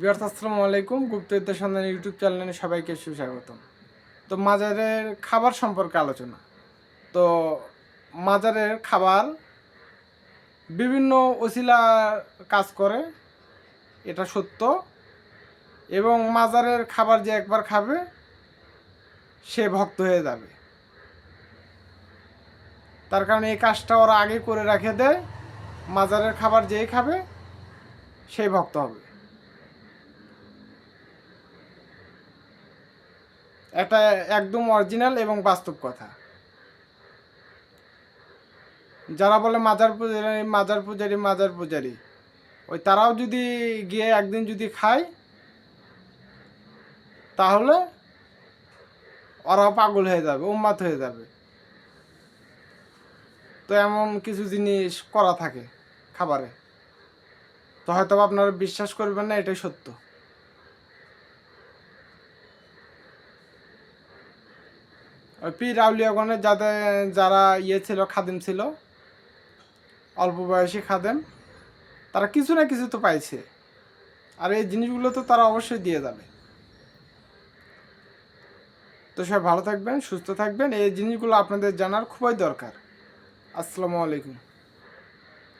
বিয়ার্স আসসালামু আলাইকুম। গুপ্তবিদ্যা সন্ধান ইউটিউব চ্যানেলে সবাইকে সুস্বাগতম। তো মাজারের খাবার সম্পর্কে আলোচনা। তো মাজারের খাবার বিভিন্ন ওসিলা কাজ করে, এটা সত্য। এবং মাজারের খাবার যে একবার খাবে, সে ভক্ত হয়ে যাবে। তার কারণে এই কাজটা ওরা আগে করে রেখে দেয়। মাজারের খাবার যেই খাবে, সেই ভক্ত হবে। এটা একদম অরিজিনাল এবং বাস্তব কথা। যারা বলে মাজার পূজারি মাজার পূজারি মাজার পূজারি, ওই তারাও যদি গিয়ে একদিন যদি খায়, তাহলে ওরাও পাগল হয়ে যাবে উন্মাত হয়ে যাবে। তো এমন কিছু জিনিস করা থাকে খাবারে। তো হয়তো আপনারা বিশ্বাস করবেন না, এটাই সত্য। ওই পীর আউলিয়াগণের যাদের যারা ইয়ে ছিল, খাদেম ছিল, অল্প বয়সী খাদেম, তারা কিছু না কিছু তো পাইছে। আর এই জিনিসগুলো তো তারা অবশ্যই দিয়ে যাবে। তো সবাই ভালো থাকবেন, সুস্থ থাকবেন। এই জিনিসগুলো আপনাদের জানার খুবই দরকার। আসসালামু আলাইকুম।